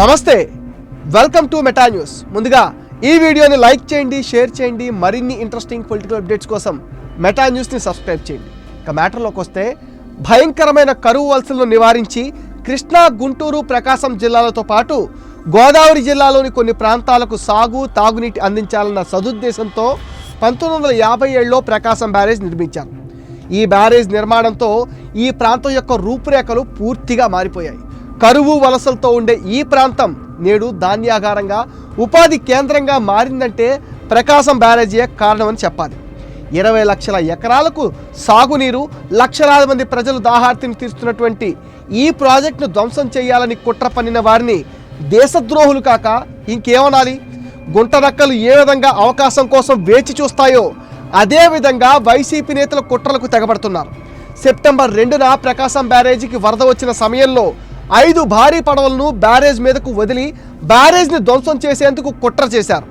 నమస్తే welcome to meta news ముందుగా ఈ వీడియోని లైక్ చేయండి షేర్ చేయండి మరిన్ని ఇంట్రెస్టింగ్ పొలిటికల్ అప్డేట్స్ కోసం మెటా న్యూస్ని సబ్స్క్రైబ్ చేయండి. ఇక మ్యాటర్లోకి వస్తే భయంకరమైన కరువు వలసలను నివారించి కృష్ణా గుంటూరు ప్రకాశం జిల్లాలతో పాటు గోదావరి జిల్లాలోని కొన్ని ప్రాంతాలకు సాగు తాగునీటి అందించాలన్న సదుద్దేశంతో పంతొమ్మిది వందల యాభై ఏడులో ప్రకాశం బ్యారేజ్ నిర్మించారు. ఈ బ్యారేజ్ నిర్మాణంతో ఈ ప్రాంతం యొక్క రూపురేఖలు పూర్తిగా మారిపోయాయి. కరువు వలసలతో ఉండే ఈ ప్రాంతం నేడు ధాన్యాగారంగా ఉపాధి కేంద్రంగా మారిందంటే ప్రకాశం బ్యారేజీయే కారణమని చెప్పాలి. ఇరవై లక్షల ఎకరాలకు సాగునీరు లక్షలాది మంది ప్రజలు దాహార్తిని తీరుస్తున్నటువంటి ఈ ప్రాజెక్టును ధ్వంసం చేయాలని కుట్ర పన్నిన వారిని దేశద్రోహులు కాక ఇంకేమనాలి? గుంటనక్కలు ఏ విధంగా అవకాశం కోసం వేచి చూస్తాయో అదేవిధంగా వైసీపీ నేతల కుట్రలకు తెగబడుతున్నారు. సెప్టెంబర్ రెండున ప్రకాశం బ్యారేజీకి వరద వచ్చిన సమయంలో ఐదు భారీ పడవలను బ్యారేజ్ మీదకు వదిలి బ్యారేజ్ని ధ్వంసం చేసేందుకు కుట్ర చేశారు.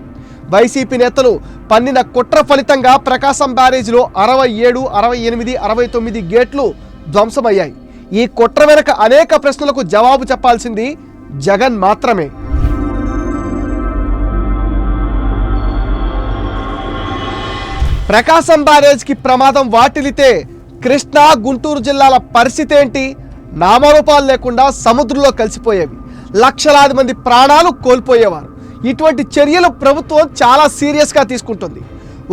వైసీపీ నేతలు పన్నిన కుట్ర ఫలితంగా ప్రకాశం బ్యారేజ్లో అరవై ఏడు అరవై ఎనిమిది అరవై తొమ్మిది గేట్లు ధ్వంసమయ్యాయి. ఈ కుట్ర వెనక అనేక ప్రశ్నలకు జవాబు చెప్పాల్సింది జగన్ మాత్రమే. ప్రకాశం బ్యారేజ్కి ప్రమాదం వాటిల్లితే కృష్ణా గుంటూరు జిల్లాల పరిస్థితి ఏంటి? నామరూపాలు లేకుండా సముద్రంలో కలిసిపోయేవి. లక్షలాది మంది ప్రాణాలు కోల్పోయేవారు. ఇటువంటి చర్యలు ప్రభుత్వం చాలా సీరియస్గా తీసుకుంటుంది.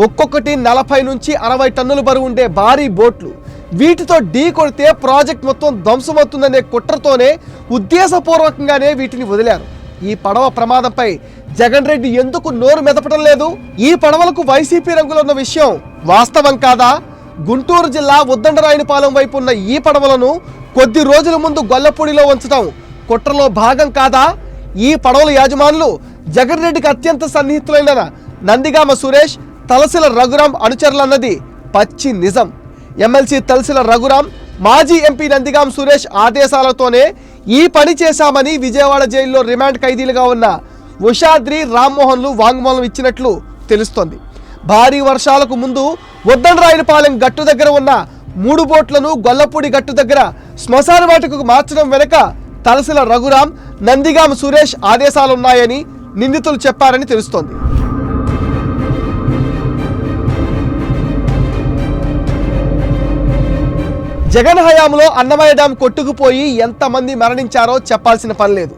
ఒక్కొక్కటి నలభై నుంచి అరవై టన్నుల బరువు ఉండే భారీ బోట్లు వీటితో ఢీ కొడితే ప్రాజెక్ట్ మొత్తం ధ్వంసమవుతుందనే కుట్రతోనే ఉద్దేశపూర్వకంగానే వీటిని వదిలారు. ఈ పడవ ప్రమాదంపై జగన్ రెడ్డి ఎందుకు నోరు మెదపడం లేదు? ఈ పడవలకు వైసీపీ రంగులో ఉన్న విషయం వాస్తవం కాదా? గుంటూరు జిల్లా ఉద్దండరాయనిపాలెం వైపు ఉన్న ఈ పడవలను కొద్ది రోజుల ముందు గొల్లపూడిలో ఉంచడం కుట్రలో భాగం కాదా? ఈ పడవల యాజమానులు జగన్ రెడ్డికి అత్యంత సన్నిహితులైన నందిగామ సురేష్ తలసిల రఘురాం అనుచరులన్నది పచ్చి నిజం. ఎమ్మెల్సీ తలసిల రఘురాం మాజీ ఎంపీ నందిగాం సురేష్ ఆదేశాలతోనే ఈ పని చేశామని విజయవాడ జైల్లో రిమాండ్ ఖైదీలుగా ఉన్న ఉషాద్రి రామ్మోహన్లు వాంగ్మూలం ఇచ్చినట్లు తెలుస్తోంది. భారీ వర్షాలకు ముందు ఉద్దండరాయనపాలెం గట్టు దగ్గర ఉన్న మూడు బోట్లను గొల్లపూడి గట్టు దగ్గర శ్మశాన వాటికకు మార్చడం వెనుక తలసిల రఘురాం నందిగాం సురేష్ ఆదేశాలున్నాయని నిందితులు చెప్పారని తెలుస్తోంది. జగన్ హయాంలో అన్నమయ్య డ్యాం కొట్టుకుపోయి ఎంతమంది మరణించారో చెప్పాల్సిన పని లేదు.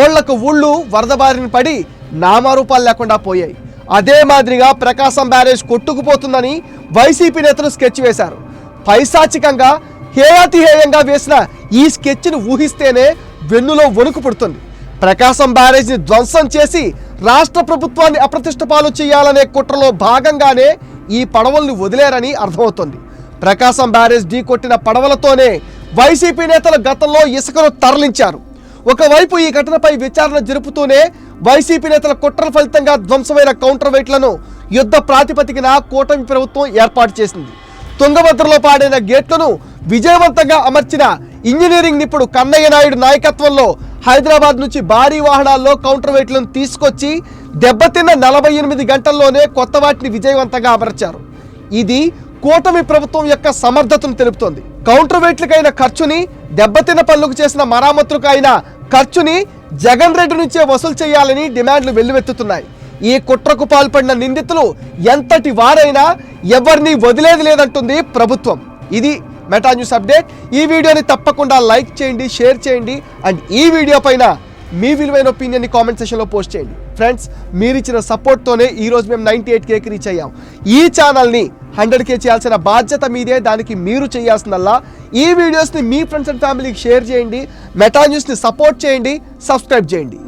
ఓళ్ళకు ఊళ్ళు వరద బారిన పడి నామారూపాలు లేకుండా పోయాయి. అదే మాదిరిగా ప్రకాశం బ్యారేజ్ కొట్టుకుపోతుందని వైసీపీ నేతలు స్కెచ్ వేశారు. పైశాచికంగా హేయాతిహేయంగా వేసిన ఈ స్కెచ్ను ఊహిస్తేనే వెన్నులో వణుకు పుడుతుంది. ప్రకాశం బ్యారేజ్ని ధ్వంసం చేసి రాష్ట్ర ప్రభుత్వాన్ని అప్రతిష్ట పాలు చేయాలనే కుట్రలో భాగంగానే ఈ పడవల్ని వదిలేరని అర్థమవుతోంది. ప్రకాశం బ్యారేజ్ ఢీ కొట్టిన పడవలతోనే వైసీపీ నేతలు గతంలో ఇసుకను తరలించారు. ఒకవైపు ఈ ఘటనపై విచారణ జరుపుతూనే వైసీపీ నేతల కుట్రల ఫలితంగా ధ్వంసమైన కౌంటర్ వెయిట్లను యుద్ధ ప్రాతిపదికన కూటమి ప్రభుత్వం ఏర్పాటు చేసింది. తుంగభద్రలో పాడైన గేట్లను విజయవంతంగా అమర్చిన ఇంజనీరింగ్ నిపుణుడు కన్నయ్య నాయుడు నాయకత్వంలో హైదరాబాద్ నుంచి భారీ వాహనాల్లో కౌంటర్ వెయిట్లను తీసుకొచ్చి దెబ్బతిన్న నలభై ఎనిమిది గంటల్లోనే కొత్త వాటిని విజయవంతంగా అమర్చారు. ఇది కూటమి ప్రభుత్వం యొక్క సమర్థతను తెలుపుతోంది. కౌంటర్ వెయిట్లకైన ఖర్చుని దెబ్బతిన్న పనులకు చేసిన మరామతులకు అయిన ఖర్చుని జగన్ రెడ్డి నుంచే వసూలు చేయాలని డిమాండ్లు వెల్లువెత్తుతున్నాయి. ఈ కుట్రకు పాల్పడిన నిందితులు ఎంతటి వారైనా ఎవరిని వదిలేది లేదంటుంది ప్రభుత్వం. ఇది మెటా న్యూస్ అప్డేట్. ఈ వీడియోని తప్పకుండా లైక్ చేయండి షేర్ చేయండి అండ్ ఈ వీడియో పైన మీ విలువైన ఒపీనియన్ని కామెంట్ సెక్షన్లో పోస్ట్ చేయండి. ఫ్రెండ్స్ మీరు ఇచ్చిన సపోర్ట్తోనే ఈరోజు మేము నైంటీ ఎయిట్ కేకి రీచ్ అయ్యాం. ఈ ఛానల్ని హండ్రెడ్ కే చేయాల్సిన బాధ్యత మీదే దానికి మీరు చేయాల్సిందల్లా. ఈ వీడియోస్ని మీ ఫ్రెండ్స్ అండ్ ఫ్యామిలీకి షేర్ చేయండి మెటా న్యూస్ని సపోర్ట్ చేయండి సబ్స్క్రైబ్ చేయండి.